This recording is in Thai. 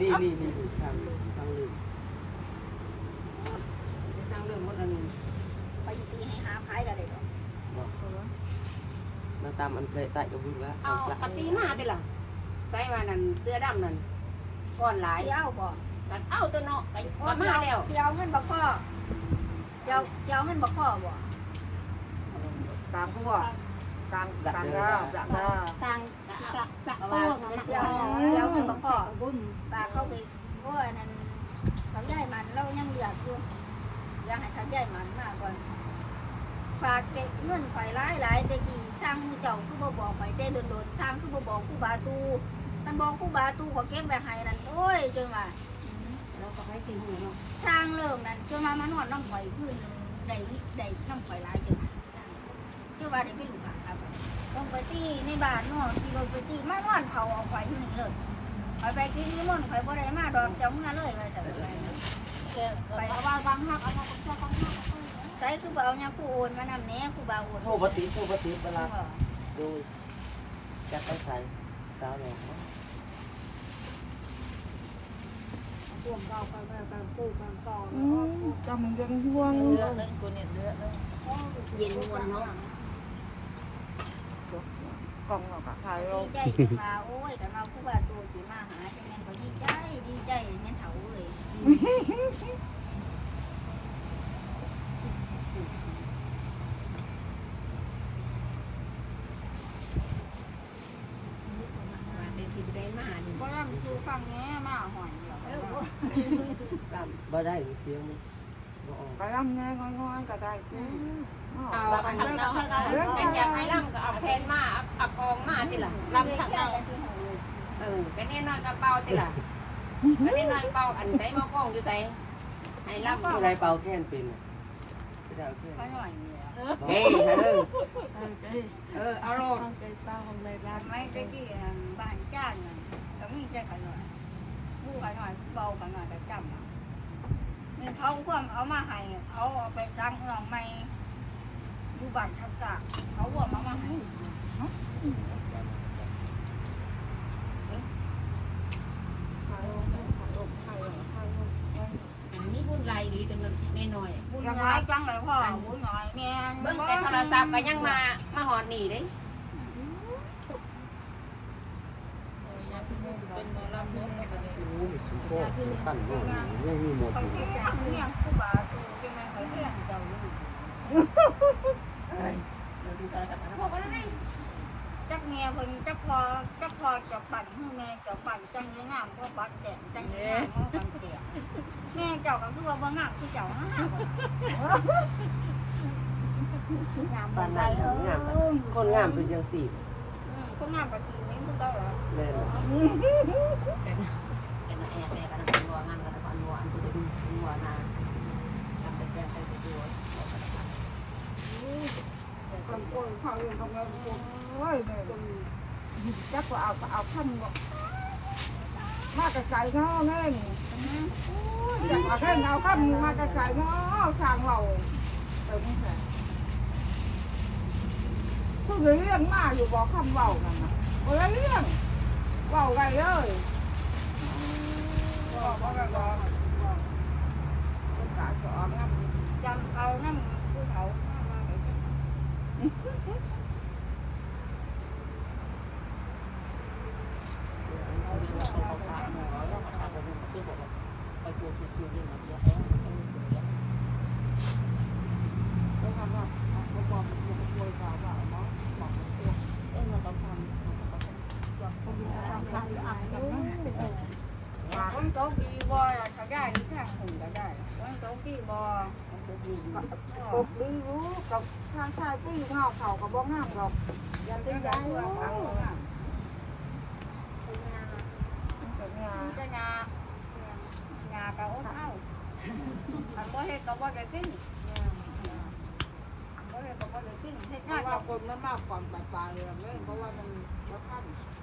นี่นี่นี่ทางทางลืมทางเรื่องหมดอันนี้ไปตีให้หาพายกันเลยเนาะบอกเราตามอันเคย tại กับบุญว่าเอาเอาละกะปีมาติล่ะใส่ว่านั่นเสื้อดำนั่นก้อนหลายเสียวบ่ก็เอ้าตัวเนาะก็โอ้ก็เสีมาแล้วเสียวเงินบ่พ่อเสียวเสียวเงินบ่พ่อบ่ตามพวก ตามตามเด้อตามเด้อต่างกะกะโต้เสียวเสียวเงินบ่พ่อบุญปลาเข้าไปโอ้ยนั่นเขาใหญ่มันเรายังเหลืออยู่อยากให้เขาใหญ่มันมากก่อนฝากเก็บเงินข่อยหลายหลายแต่กี่ช่างเจ้าคือบ่บอกไปแต่โดนๆช่างคือบ่บอกกูบาตูท่านบอกกูบาตูก็เก็บไว้ให้นั่นโอ้ยจนว่าเราก็ให้กินหูเนาะช่างเริ่มนั้นจนมามานอนน้ำข่อยพื้นหนึ่งได้ได้น้ำข่อยหลายจนช่าง จนว่าได้เป็นลูกค้าครับต้องไปตีในบ้านเนาะที่รถไปตีมานอนเผาเอาข่อยที่นี่เลยข่อยไปที่นี่มันต์ข่อยบ่ได้มาดอกจังมาเลยว่าซั่นไปเอาว่าบางฮักเอามาของบางฮักใส่คือบ่เอาหยังกูโอนมานำแหน่กูบ่าโอนโทรปฏิโทรปฏิเวลาดูจะไปใส่สาวหลงอืมจำยังห่วงเลือดนึงกูเนี่ยเลือดนึงเย็นวันเนาะ กล่องเราก็ขายเราดีใจจนว่าโอ้ยกันมากูบ่าตัวสิมาหาจังแม่นก็ดีใจดีใจแม่นเฒ่าเลยมาเป็นที่ได้มานี่บ่ล่ำคือฟังแง่มาหอยเดียวเออตามบ่ได้เสียงมันบ่ออกกระลำแง่ง่อยๆก็ได้อืมเอาอันนั้นเอาเป็นอยากให้ล่ำก็เอาแทนมาเอากองมา ติล่ะล่ำทั้งเอาเออเป็นแน่นอนกระเป๋าติล่ะเป็นแน่นอนเป่าอันใส่มอกองอยู่ใส่ให้ล่ำผู้ใดเป่าแค้นเป็นไม่ได้เอาแค้นเขาหน่อยเนี่ยเฮ้ยเฮ้ยเออเอาโลดไม่ตะกี้บ้านจ้างก็มีใจขน่อยผู้ขน่อยเบาขน่อยก็จำนี่เขาความเอามาให้เขาเอาไปสร้างเมืองใหม่ อยู่บ้านทับษะเขาว่ามามาให้ขายเราขายเราขายเราขายเราอันนี้บุญไรดีจนแน่น้อยบุญน้อยจังเลยพ่อบุญน้อยแม่เบิ่งแต่โทรศัพท์ก็ยังมามาหอดหนีเด้โอ้ยสุโขปั้นบ่ยังมีหมดอยู่ เลี้ยงเลยงผู้บาตูจังไงเขาเลี้ยงเจ้าลูกเราดูโทรศัพท์นะพ่อก็ได้ไหมจักเมียเพิ่นจักพอจักพอจะปั่นให้แม่จะปั่นจังยังงามเพราะบัดแต่งจังยังงามเพราะบัดเสียแม่เจ้าก็คือว่าบ่งามคือเจ้านะงามบ้านนั้นงามคนงามเป็นจังสี่คนงามก็คือนี้พวกเราเหรอแม่นแต่นะแต่นะแอบแต่กันนะรัวงานกันนะรัวอันกูจะดูรัวนาทำเป็นแปลงไปดูกำปุ้นเขาเรื่องกำลังโอ้ยเนี่ยจักว่าเอาเอาขั้นบอกมากระจายเงาแม่นี่อยากเอาแค่เอาขั้นมากระจายเงาทางเราเออนี่แหละทุกเรื่องมาอยู่บอกคำเบากันนะโอ้ยเรื่องเบาไงเลยบอกบอกบอกบอกตาสอนงั้น จำเอาน้ำผู้เขามาเลย แล้วทำว่าเอาเขาบอกมันจะป่วยเขาว่าหมอบอกมันป่วย คน โตกีบอเขาได้ที่ทางหุ่นก็ได้คนโตกีบอปกดีรู้กับทางชายผู้หญิงเงาเขากับบ้องห้ามหรอกยันเป็นยายว่าอังามกับงานจะงางาก็อดเอาคันบ่เฮ็ดก็บ่ได้กินบ่เฮ็ดก็บ่ได้กินเฮ็ดเพราะว่าก็คนมันมากกว่าปลายปลาเลยเพราะว่ามันมันขั้นอ